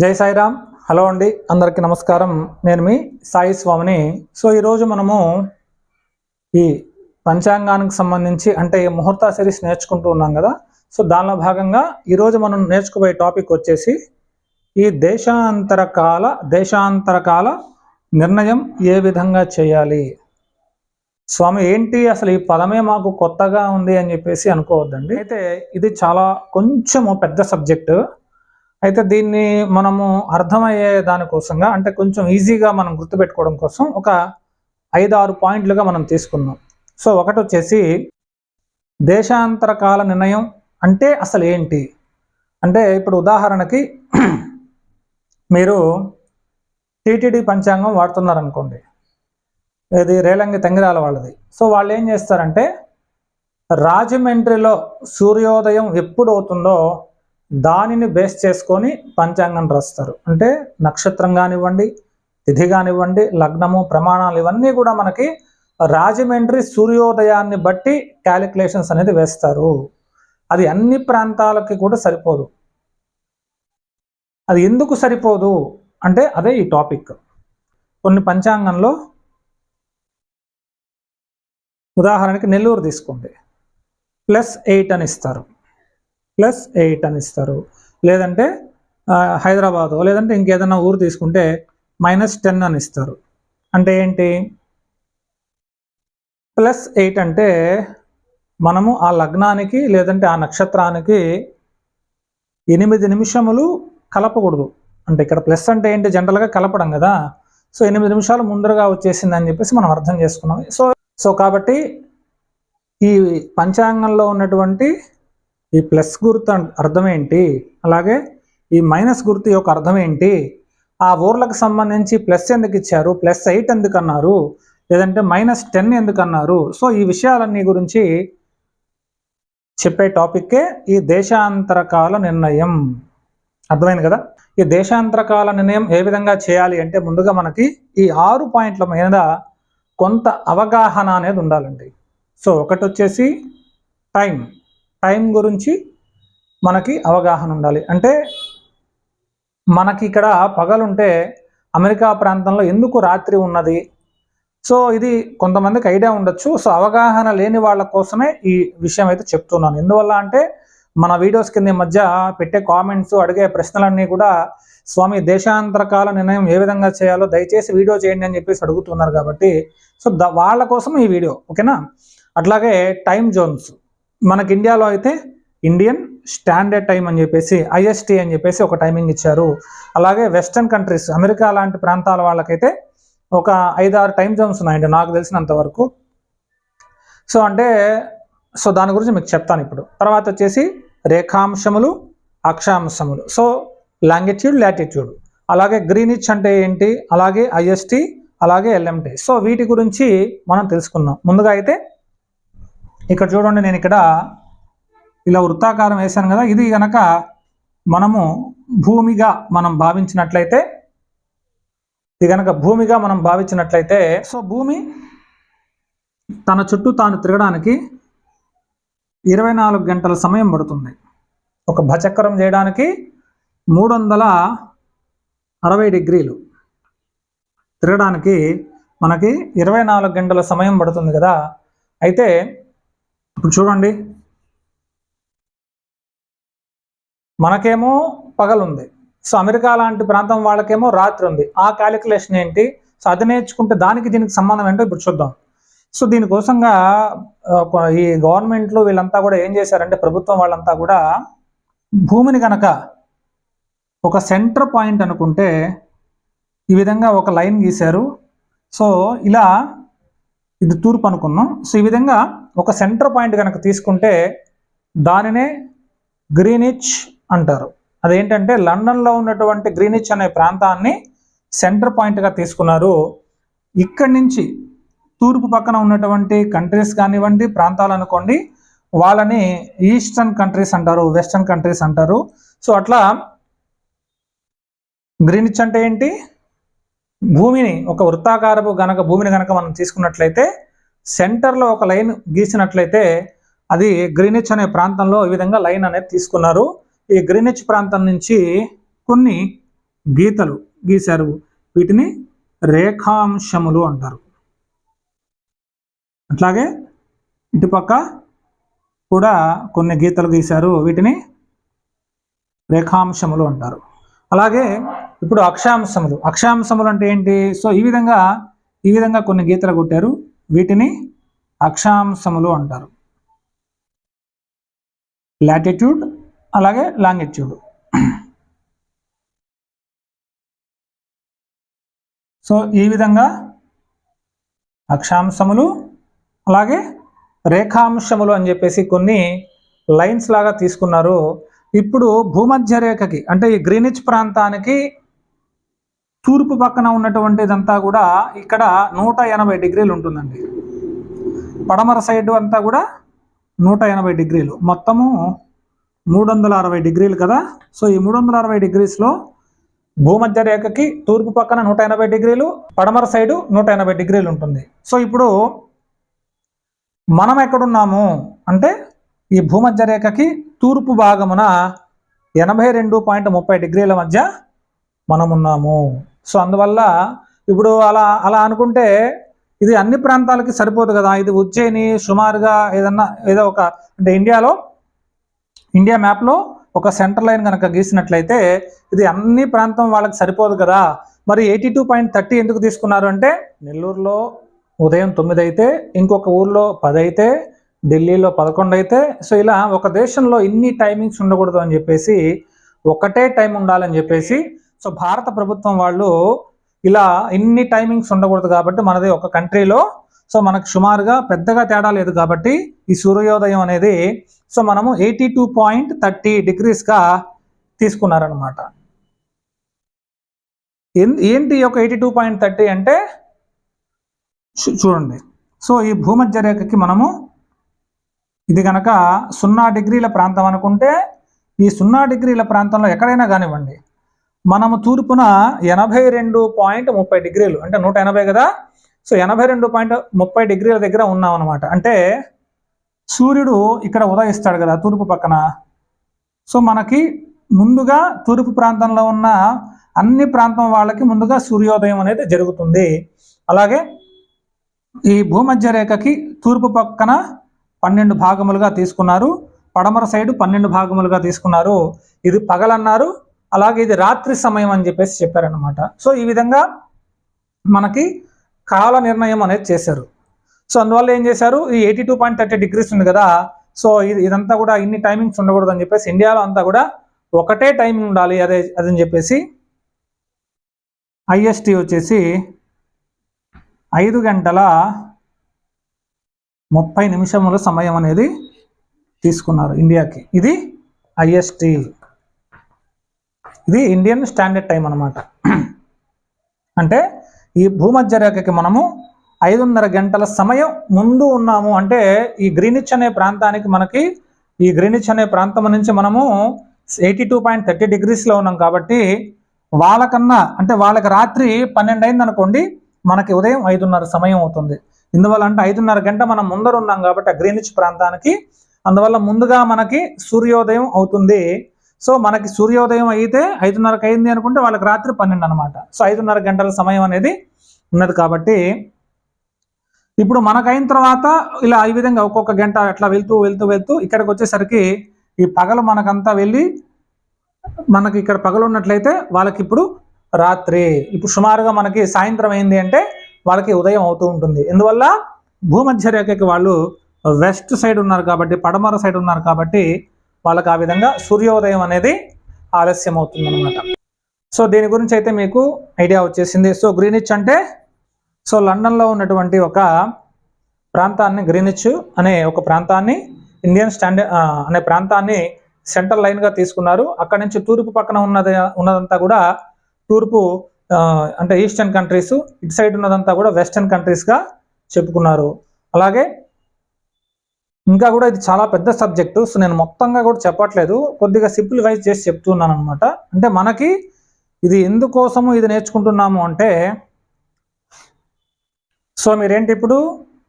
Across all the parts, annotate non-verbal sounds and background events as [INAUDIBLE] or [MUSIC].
జై సాయిరామ్. హలో అండి. అందరికీ నమస్కారం. నేను మీ సాయి స్వామిని. సో ఈరోజు మనము ఈ పంచాంగానికి సంబంధించి అంటే ఈ ముహూర్త సిరీస్ నేర్చుకుంటూ ఉన్నాం కదా. సో దానిలో భాగంగా ఈరోజు మనం నేర్చుకోబోయే టాపిక్ వచ్చేసి ఈ దేశాంతర కాల దేశాంతర కాల నిర్ణయం ఏ విధంగా చేయాలి? స్వామి ఏంటి అసలు ఈ పదమే మాకు కొత్తగా ఉంది అని చెప్పేసి అనుకోవద్దండి. అయితే ఇది చాలా కొంచెము పెద్ద సబ్జెక్టు అయితే దీన్ని మనము అర్థమయ్యే దానికోసంగా అంటే కొంచెం ఈజీగా మనం గుర్తుపెట్టుకోవడం కోసం ఒక ఐదు ఆరు పాయింట్లుగా మనం తీసుకున్నాం. సో ఒకటి వచ్చేసి దేశాంతర కాల నిర్ణయం అంటే అసలు ఏంటి? అంటే ఇప్పుడు ఉదాహరణకి [CLEARS THROAT] మీరు టీటీడీ పంచాంగం వాడుతున్నారనుకోండి. ఇది రేలంగి తెంగిరాల వాళ్ళది. సో వాళ్ళు ఏం చేస్తారంటే రాజమండ్రిలో సూర్యోదయం ఎప్పుడు అవుతుందో దానిని బేస్ చేసుకొని పంచాంగం రాస్తారు. అంటే నక్షత్రం కానివ్వండి తిథి కానివ్వండి లగ్నము ప్రమాణాలు ఇవన్నీ కూడా మనకి రాజమండ్రి సూర్యోదయాన్ని బట్టి క్యాలిక్యులేషన్స్ అనేది వేస్తారు. అది అన్ని ప్రాంతాలకి కూడా సరిపోదు. అది ఎందుకు సరిపోదు? అంటే అదే ఈ టాపిక్ కొన్ని పంచాంగంలో ఉదాహరణకి నెల్లూరు తీసుకోండి. ప్లస్ ఎయిట్ అని ఇస్తారు. ప్లస్ ఎయిట్ అని ఇస్తారు. లేదంటే హైదరాబాదు లేదంటే ఇంకేదైనా ఊరు తీసుకుంటే మైనస్ టెన్ అని ఇస్తారు. అంటే ఏంటి? ప్లస్ ఎయిట్ అంటే మనము ఆ లగ్నానికి లేదంటే ఆ నక్షత్రానికి ఎనిమిది నిమిషములు కలపకూడదు. అంటే ఇక్కడ ప్లస్ అంటే ఏంటి? జనరల్గా కలపడం కదా. సో ఎనిమిది నిమిషాలు ముందరగా వచ్చేసింది అని చెప్పేసి మనం అర్థం చేసుకున్నాం. సో సో కాబట్టి ఈ పంచాంగంలో ఉన్నటువంటి ఈ ప్లస్ గుర్తు అర్థం ఏంటి? అలాగే ఈ మైనస్ గుర్తు యొక్క అర్థం ఏంటి? ఆ ఊర్లకు సంబంధించి ప్లస్ ఎందుకు ఇచ్చారు? ప్లస్ ఎయిట్ ఎందుకు అన్నారు? లేదంటే మైనస్ టెన్ ఎందుకు అన్నారు? సో ఈ విషయాలన్నీ గురించి చెప్పే టాపిక్కే ఈ దేశాంతరకాల నిర్ణయం. అర్థమైంది కదా? ఈ దేశాంతరకాల నిర్ణయం ఏ విధంగా చేయాలి అంటే ముందుగా మనకి ఈ ఆరు పాయింట్ల మీద కొంత అవగాహన అనేది ఉండాలండి. సో ఒకటి వచ్చేసి టైం. టైం గురించి మనకి అవగాహన ఉండాలి. అంటే మనకి ఇక్కడ పగలుంటే అమెరికా ప్రాంతంలో ఎందుకు రాత్రి ఉన్నది? సో ఇది కొంతమందికి ఐడియా ఉండొచ్చు. సో అవగాహన లేని వాళ్ళ కోసమే ఈ విషయం అయితే చెప్తున్నాను. ఎందువల్ల అంటే మన వీడియోస్ కింద ఈ మధ్య పెట్టే కామెంట్స్ అడిగే ప్రశ్నలన్నీ కూడా స్వామి దేశాంతరకాల నిర్ణయం ఏ విధంగా చేయాలో దయచేసి వీడియో చేయండి అని చెప్పేసి అడుగుతున్నారు కాబట్టి. సో ద వాళ్ళ కోసం ఈ వీడియో ఓకేనా? అట్లాగే టైం జోన్స్. మనకి ఇండియాలో అయితే ఇండియన్ స్టాండర్డ్ టైం అని చెప్పేసి ఐఎస్టీ అని చెప్పేసి ఒక టైమింగ్ ఇచ్చారు. అలాగే వెస్టర్న్ కంట్రీస్ అమెరికా లాంటి ప్రాంతాల వాళ్ళకైతే ఒక ఐదు ఆరు టైం జోన్స్ ఉన్నాయండి నాకు తెలిసినంత వరకు. సో అంటే సో దాని గురించి మీకు చెప్తాను ఇప్పుడు. తర్వాత వచ్చేసి రేఖాంశములు అక్షాంశములు. So longitude latitude. అలాగే గ్రీనిచ్ అంటే ఏంటి? అలాగే ఐఎస్టి అలాగే ఎల్ఎంటీ. సో వీటి గురించి మనం తెలుసుకుందాం. ముందుగా అయితే ఇక్కడ చూడండి నేను ఇక్కడ ఇలా వృత్తాకారం వేశాను కదా ఇది కనుక మనము భూమిగా మనం భావించినట్లయితే ఇది కనుక భూమిగా మనం భావించినట్లయితే సో భూమి తన చుట్టూ తాను తిరగడానికి ఇరవై నాలుగు గంటల సమయం పడుతుంది. ఒక భచక్రం చేయడానికి మూడు వందల అరవై డిగ్రీలు తిరగడానికి మనకి ఇరవై నాలుగు గంటల సమయం పడుతుంది కదా. అయితే ఇప్పుడు చూడండి. మనకేమో పగలుంది. సో అమెరికా లాంటి ప్రాంతం వాళ్ళకేమో రాత్రి ఉంది ఆ క్యాలిక్యులేషన్ ఏంటి? సో అది నేర్చుకుంటే దానికి దీనికి సంబంధం ఏంటో ఇప్పుడు చూద్దాం. సో దీనికోసంగా ఈ గవర్నమెంట్లో వీళ్ళంతా కూడా ఏం చేశారంటే ప్రభుత్వం వాళ్ళంతా కూడా భూమిని కనుక ఒక సెంటర్ పాయింట్ అనుకుంటే ఈ విధంగా ఒక లైన్ గీశారు. సో ఇలా ఇది తూర్పు అనుకున్నాం సో ఈ విధంగా ఒక సెంటర్ పాయింట్ కనుక తీసుకుంటే దానినే గ్రీనిచ్ అంటారు. అదేంటంటే లండన్లో ఉన్నటువంటి గ్రీనిచ్ అనే ప్రాంతాన్ని సెంటర్ పాయింట్గా తీసుకున్నారు. ఇక్కడి నుంచి తూర్పు పక్కన ఉన్నటువంటి కంట్రీస్ కానివ్వండి ప్రాంతాలు అనుకోండి వాళ్ళని ఈస్టర్న్ కంట్రీస్ అంటారు వెస్టర్న్ కంట్రీస్ అంటారు. సో అట్లా గ్రీనిచ్ అంటే ఏంటి? భూమిని ఒక వృత్తాకారపు గనక భూమిని గనక మనం తీసుకున్నట్లయితే సెంటర్లో ఒక లైన్ గీసినట్లయితే అది గ్రీనిచ్ అనే ప్రాంతంలో ఈ విధంగా లైన్ అనేది తీసుకున్నారు. ఈ గ్రీనిచ్ ప్రాంతం నుంచి కొన్ని గీతలు గీశారు. వీటిని రేఖాంశములు అంటారు. అట్లాగే ఇటుపక్క కూడా కొన్ని గీతలు గీశారు. వీటిని రేఖాంశములు అంటారు. అలాగే ఇప్పుడు అక్షాంశములు. అక్షాంశములు అంటే ఏంటి? సో ఈ విధంగా ఈ విధంగా కొన్ని గీతలు కొట్టారు. వీటిని అక్షాంశములు అంటారు. లాటిట్యూడ్ అలాగే లాంగిట్యూడ్ సో ఈ విధంగా అక్షాంశములు అలాగే రేఖాంశములు అని చెప్పేసి కొన్ని లైన్స్ లాగా తీసుకున్నారు. ఇప్పుడు భూమధ్య రేఖకి అంటే ఈ గ్రీనిచ్ ప్రాంతానికి తూర్పు పక్కన ఉన్నటువంటిదంతా కూడా ఇక్కడ నూట ఎనభై డిగ్రీలు ఉంటుందండి. పడమర సైడ్ అంతా కూడా నూట ఎనభై డిగ్రీలు. మొత్తము మూడు వందల అరవై డిగ్రీలు కదా? సో ఈ మూడు వందల అరవై డిగ్రీస్లో భూమధ్య రేఖకి తూర్పు పక్కన నూట ఎనభై డిగ్రీలు పడమర సైడు నూట ఎనభై డిగ్రీలు ఉంటుంది. సో ఇప్పుడు మనం ఎక్కడున్నాము అంటే ఈ భూమధ్య రేఖకి తూర్పు భాగమున ఎనభై రెండు పాయింట్ ముప్పై డిగ్రీల మధ్య మనం ఉన్నాము సో అందువల్ల ఇప్పుడు అలా అలా అనుకుంటే ఇది అన్ని ప్రాంతాలకి సరిపోదు కదా. ఇది ఉజ్జయిని సుమారుగా ఏదన్నా ఏదో ఒక అంటే ఇండియాలో ఇండియా మ్యాప్లో ఒక సెంటర్ లైన్ కనుక గీసినట్లయితే ఇది అన్ని ప్రాంతం వాళ్ళకి సరిపోదు కదా. మరి ఎయిటీ టూ పాయింట్ థర్టీ ఎందుకు తీసుకున్నారు అంటే నెల్లూరులో ఉదయం తొమ్మిది అయితే ఇంకొక ఊర్లో పది అయితే ఢిల్లీలో పదకొండు అయితే సో ఇలా ఒక దేశంలో ఇన్ని టైమింగ్స్ ఉండకూడదు అని చెప్పేసి ఒకటే టైం ఉండాలని చెప్పేసి సో భారత ప్రభుత్వం వాళ్ళు ఇలా ఇన్ని టైమింగ్స్ ఉండకూడదు కాబట్టి మనది ఒక కంట్రీలో సో మనకు సుమారుగా పెద్దగా తేడా లేదు కాబట్టి ఈ సూర్యోదయం అనేది సో మనము ఎయిటీ టూ పాయింట్ థర్టీ డిగ్రీస్గా తీసుకున్నారనమాట ఏంటి ఒక ఎయిటీ టూ పాయింట్ థర్టీ అంటే? చూడండి. సో ఈ భూమధ్య రేఖకి మనము ఇది కనుక సున్నా డిగ్రీల ప్రాంతం అనుకుంటే ఈ సున్నా డిగ్రీల ప్రాంతంలో ఎక్కడైనా కానివ్వండి మనము తూర్పున ఎనభై రెండు పాయింట్ ముప్పై డిగ్రీలు అంటే నూట ఎనభై కదా? సో ఎనభై రెండు పాయింట్ ముప్పై డిగ్రీల దగ్గర ఉన్నాం అనమాట అంటే సూర్యుడు ఇక్కడ ఉదయిస్తాడు కదా తూర్పు పక్కన. సో మనకి ముందుగా తూర్పు ప్రాంతంలో ఉన్న అన్ని ప్రాంతం వాళ్ళకి ముందుగా సూర్యోదయం అనేది జరుగుతుంది. అలాగే ఈ భూమధ్య రేఖకి తూర్పు పక్కన పన్నెండు భాగములుగా తీసుకున్నారు. పడమర సైడు పన్నెండు భాగములుగా తీసుకున్నారు. ఇది పగలన్నారు అలాగే ఇది రాత్రి సమయం అని చెప్పేసి చెప్పారనమాట సో ఈ విధంగా మనకి కాల నిర్ణయం అనేది చేశారు. సో అందువల్ల ఏం చేశారు? ఈ eighty two point thirty degrees ఉంది కదా సో ఇది ఇదంతా కూడా ఇన్ని టైమింగ్స్ ఉండకూడదు అని చెప్పేసి ఇండియాలో అంతా కూడా ఒకటే టైమింగ్ ఉండాలి అదే అదని చెప్పేసి ఐఎస్టీ వచ్చేసి ఐదు గంటల ముప్పై నిమిషముల సమయం అనేది తీసుకున్నారు ఇండియాకి. ఇది ఐఎస్టీ. ఇది ఇండియన్ స్టాండర్డ్ టైం అనమాట అంటే ఈ భూమధ్య రేఖకి మనము ఐదున్నర గంటల సమయం ముందు ఉన్నాము. అంటే ఈ గ్రీనిచ్ అనే ప్రాంతానికి మనకి ఈ గ్రీనిచ్ అనే ప్రాంతం నుంచి మనము ఎయిటీ టూ పాయింట్ థర్టీ డిగ్రీస్లో ఉన్నాం కాబట్టి వాళ్ళకన్నా అంటే వాళ్ళకి రాత్రి పన్నెండు అయింది అనుకోండి మనకి ఉదయం ఐదున్నర సమయం అవుతుంది. ఇందువల్ల అంటే ఐదున్నర గంట మనం ముందర ఉన్నాం కాబట్టి ఆ గ్రీనిచ్ ప్రాంతానికి అందువల్ల ముందుగా మనకి సూర్యోదయం అవుతుంది. సో మనకి సూర్యోదయం అయితే ఐదున్నరకు అయింది అనుకుంటే వాళ్ళకి రాత్రి పన్నెండు అనమాట సో ఐదున్నర గంటల సమయం అనేది ఉన్నది కాబట్టి ఇప్పుడు మనకైన తర్వాత ఇలా ఈ విధంగా ఒక్కొక్క గంట అట్లా వెళ్తూ వెళ్తూ వెళ్తూ ఇక్కడికి వచ్చేసరికి ఈ పగలు మనకంతా వెళ్ళి మనకి ఇక్కడ పగలు ఉన్నట్లయితే వాళ్ళకి ఇప్పుడు రాత్రి. ఇప్పుడు సుమారుగా మనకి సాయంత్రం అయింది అంటే వాళ్ళకి ఉదయం అవుతూ ఉంటుంది. ఎందువల్ల? భూమధ్య రేఖకి వాళ్ళు వెస్ట్ సైడ్ ఉన్నారు కాబట్టి పడమర సైడ్ ఉన్నారు కాబట్టి వాళ్ళకి ఆ విధంగా సూర్యోదయం అనేది ఆలస్యం అవుతుంది అనమాట సో దీని గురించి అయితే మీకు ఐడియా వచ్చేసింది. సో గ్రీనిచ్ అంటే సో లండన్లో ఉన్నటువంటి ఒక ప్రాంతాన్ని గ్రీనిచ్ అనే ఒక ప్రాంతాన్ని ఇండియన్ స్టాండర్డ్ అనే ప్రాంతాన్ని సెంట్రల్ లైన్గా తీసుకున్నారు. అక్కడ నుంచి తూర్పు పక్కన ఉన్నది ఉన్నదంతా కూడా తూర్పు అంటే ఈస్టర్న్ కంట్రీస్ ఇటు సైడ్ ఉన్నదంతా కూడా వెస్టర్న్ కంట్రీస్గా చెప్పుకున్నారు. అలాగే ఇంకా కూడా ఇది చాలా పెద్ద సబ్జెక్టు. సో నేను మొత్తంగా కూడా చెప్పట్లేదు. కొద్దిగా సింప్లిఫైజ్ చేసి చెప్తున్నాను అనమాట అంటే మనకి ఇది ఎందుకోసము ఇది నేర్చుకుంటున్నాము అంటే సో మీరేంటి ఇప్పుడు?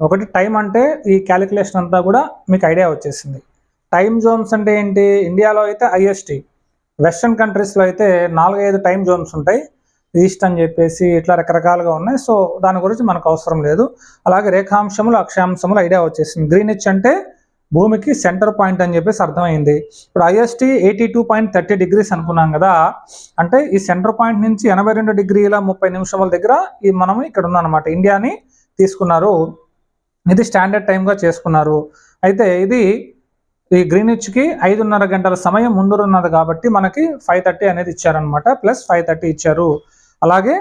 ఒకటి టైం అంటే ఈ క్యాలిక్యులేషన్ అంతా కూడా మీకు ఐడియా వచ్చేసింది. టైం జోన్స్ అంటే ఏంటి? ఇండియాలో అయితే ఐఎస్టీ వెస్ట్రన్ కంట్రీస్లో అయితే నాలుగైదు టైం జోన్స్ ఉంటాయి. ఈస్ట్ అని చెప్పేసి ఇట్లా రకరకాలుగా ఉన్నాయి. సో దాని గురించి మనకు అవసరం లేదు. అలాగే రేఖాంశములు అక్షాంశములు ఐడియా వచ్చేసింది. గ్రీనిచ్ అంటే భూమికి సెంటర్ పాయింట్ అని చెప్పేసి అర్థమైంది. ఇప్పుడు IST eighty two point thirty degrees అనుకున్నాం కదా. అంటే ఈ సెంటర్ పాయింట్ నుంచి ఎనభై రెండు డిగ్రీల ముప్పై నిమిషముల దగ్గర ఈ మనం ఇక్కడ ఉందన్నమాట. ఇండియాని తీసుకున్నారు. ఇది స్టాండర్డ్ టైంగా చేసుకున్నారు. అయితే ఇది ఈ గ్రీనిచ్కి ఐదున్నర గంటల సమయం ముందున్నది కాబట్టి మనకి ఫైవ్ థర్టీ అనేది ఇచ్చారనమాట ప్లస్ ఫైవ్ థర్టీ ఇచ్చారు. అలాగే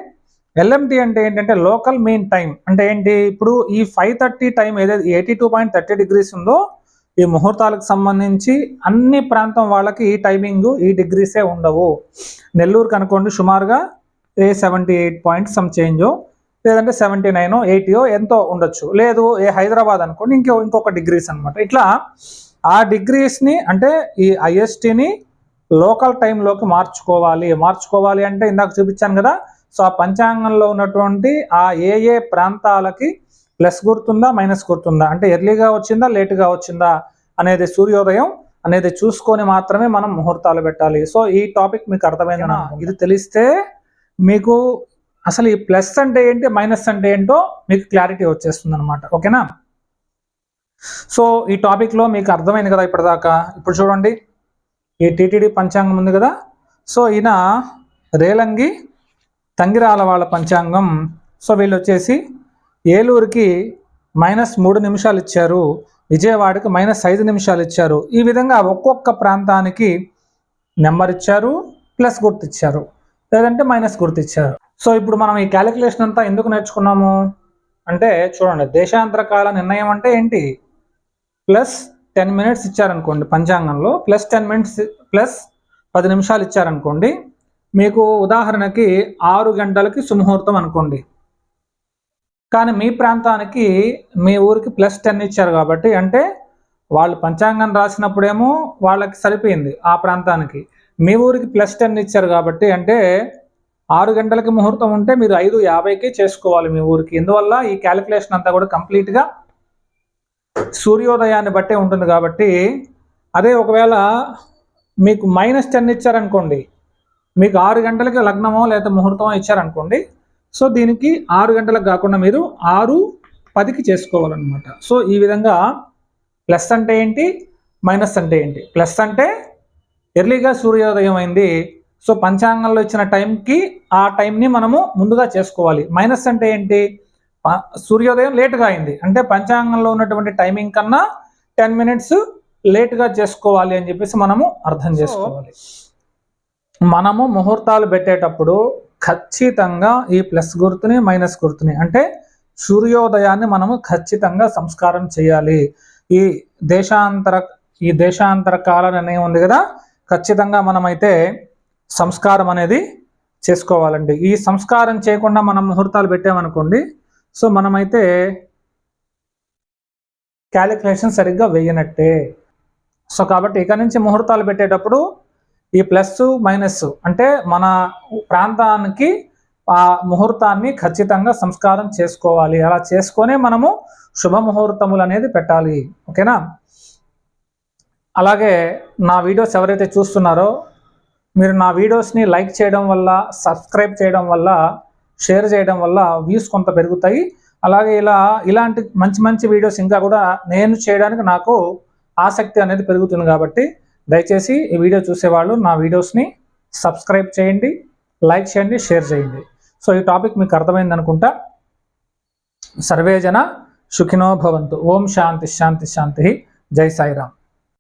ఎల్ఎంటి అంటే ఏంటంటే లోకల్ మెయిన్ టైం అంటే ఏంటి? ఇప్పుడు ఈ ఫైవ్ థర్టీ టైం ఏదైతే eighty two point thirty degrees ఉందో ఈ ముహూర్తాలకు సంబంధించి అన్ని ప్రాంతం వాళ్ళకి ఈ టైమింగ్ ఈ డిగ్రీసే ఉండవు. నెల్లూరుకి అనుకోండి సుమారుగా ఏ seventy eight point some change లేదంటే సెవెంటీ నైన్ ఎయిటీయో ఎంతో ఉండొచ్చు. లేదు ఏ హైదరాబాద్ అనుకోండి ఇంకో ఇంకొక డిగ్రీస్ అనమాట ఇట్లా ఆ డిగ్రీస్ని అంటే ఈ ఐఎస్టీని లోకల్ టైంలోకి మార్చుకోవాలి. మార్చుకోవాలి అంటే ఇందాక చూపించాను కదా. సో ఆ పంచాంగంలో ఉన్నటువంటి ఆ ఏ ఏ ప్రాంతాలకి ప్లస్ గుర్తుందా మైనస్ గుర్తుందా? అంటే ఎర్లీగా వచ్చిందా లేటుగా వచ్చిందా అనేది సూర్యోదయం అనేది చూసుకొని మాత్రమే మనం ముహూర్తాలు పెట్టాలి. సో ఈ టాపిక్ మీకు అర్థమైందా ఇది తెలిస్తే మీకు అసలు ఈ ప్లస్ అంటే ఏంటి మైనస్ అంటే ఏంటో మీకు క్లారిటీ వచ్చేస్తుంది అనమాట ఓకేనా? సో ఈ టాపిక్లో మీకు అర్థమైంది కదా ఇప్పటిదాకా. ఇప్పుడు చూడండి. ఈ టీటీడీ పంచాంగం ఉంది కదా? సో ఈయన రేలంగి తంగిరాల వాళ్ళ పంచాంగం. సో వీళ్ళు వచ్చేసి ఏలూరుకి మైనస్ మూడు నిమిషాలు ఇచ్చారు. విజయవాడకి మైనస్ ఐదు నిమిషాలు ఇచ్చారు. ఈ విధంగా ఒక్కొక్క ప్రాంతానికి నెంబర్ ఇచ్చారు ప్లస్ గుర్తు ఇచ్చారు లేదంటే మైనస్ గుర్తు ఇచ్చారు సో ఇప్పుడు మనం ఈ క్యాలిక్యులేషన్ అంతా ఎందుకు నేర్చుకున్నాము? అంటే చూడండి దేశాంతర కాల నిర్ణయం అంటే ఏంటి? ప్లస్ టెన్ మినిట్స్ ఇచ్చారనుకోండి పంచాంగంలో ప్లస్ టెన్ మినిట్స్ ప్లస్ పది నిమిషాలు ఇచ్చారనుకోండి మీకు ఉదాహరణకి ఆరు గంటలకి సుముహూర్తం అనుకోండి. కానీ మీ ప్రాంతానికి మీ ఊరికి ప్లస్ టెన్ ఇచ్చారు కాబట్టి అంటే వాళ్ళు పంచాంగం రాసినప్పుడేమో వాళ్ళకి సరిపోయింది ఆ ప్రాంతానికి. మీ ఊరికి ప్లస్ టెన్ ఇచ్చారు కాబట్టి అంటే ఆరు గంటలకి ముహూర్తం ఉంటే మీరు ఐదు యాభైకి చేసుకోవాలి మీ ఊరికి. ఇందువల్ల ఈ క్యాలిక్యులేషన్ అంతా కూడా కంప్లీట్గా సూర్యోదయాన్ని బట్టే ఉంటుంది కాబట్టి అదే ఒకవేళ మీకు మైనస్ టెన్ ఇచ్చారనుకోండి మీకు ఆరు గంటలకి లగ్నమో లేదా ముహూర్తమో ఇచ్చారనుకోండి సో దీనికి ఆరు గంటలకు కాకుండా మీరు ఆరు పదికి చేసుకోవాలన్నమాట. సో ఈ విధంగా ప్లస్ అంటే ఏంటి? మైనస్ అంటే ఏంటి? ప్లస్ అంటే ఎర్లీగా సూర్యోదయం అయింది సో పంచాంగంలో ఇచ్చిన టైంకి ఆ టైంని మనము ముందుగా చేసుకోవాలి. మైనస్ అంటే ఏంటి? సూర్యోదయం లేటుగా అయింది. అంటే పంచాంగంలో ఉన్నటువంటి టైమింగ్ కన్నా టెన్ మినిట్స్ లేటుగా చేసుకోవాలి అని చెప్పేసి మనము అర్థం చేసుకోవాలి. మనము ముహూర్తాలు పెట్టేటప్పుడు ఖచ్చితంగా ఈ ప్లస్ గుర్తుని మైనస్ గుర్తుని అంటే సూర్యోదయాన్ని మనము ఖచ్చితంగా సంస్కారం చేయాలి. ఈ దేశాంతర ఈ దేశాంతర కాల నిర్ణయం ఉంది కదా ఖచ్చితంగా మనమైతే సంస్కారం అనేది చేసుకోవాలండి. ఈ సంస్కారం చేయకుండా మనం ముహూర్తాలు పెట్టామనుకోండి సో మనమైతే క్యాలిక్యులేషన్ సరిగ్గా వేయనట్టే. సో కాబట్టి ఇక నుంచి ముహూర్తాలు పెట్టేటప్పుడు ఈ ప్లస్ మైనస్ అంటే మన ప్రాంతానికి ఆ ముహూర్తాన్ని ఖచ్చితంగా సంస్కారం చేసుకోవాలి. అలా చేసుకొనే మనము శుభ ముహూర్తములు అనేది పెట్టాలి. ఓకేనా? అలాగే నా వీడియోస్ ఎవరైతే చూస్తున్నారో మీరు నా వీడియోస్ని లైక్ చేయడం వల్ల సబ్స్క్రైబ్ చేయడం వల్ల షేర్ చేయడం వల్ల వ్యూస్ కొంత పెరుగుతాయి. అలాగే ఇలా ఇలాంటి మంచి మంచి వీడియోస్ ఇంకా కూడా నేను చేయడానికి నాకు ఆసక్తి అనేది పెరుగుతుంది కాబట్టి దయచేసి ఈ వీడియో చూసేవాళ్ళు నా వీడియోస్ని సబ్స్క్రైబ్ చేయండి లైక్ చేయండి షేర్ చేయండి. సో ఈ టాపిక్ మీకు అర్థమైంది అనుకుంటా. సర్వేజన సుఖినో భవంతు. ఓం శాంతి శాంతి శాంతి. జై సాయిరామ్.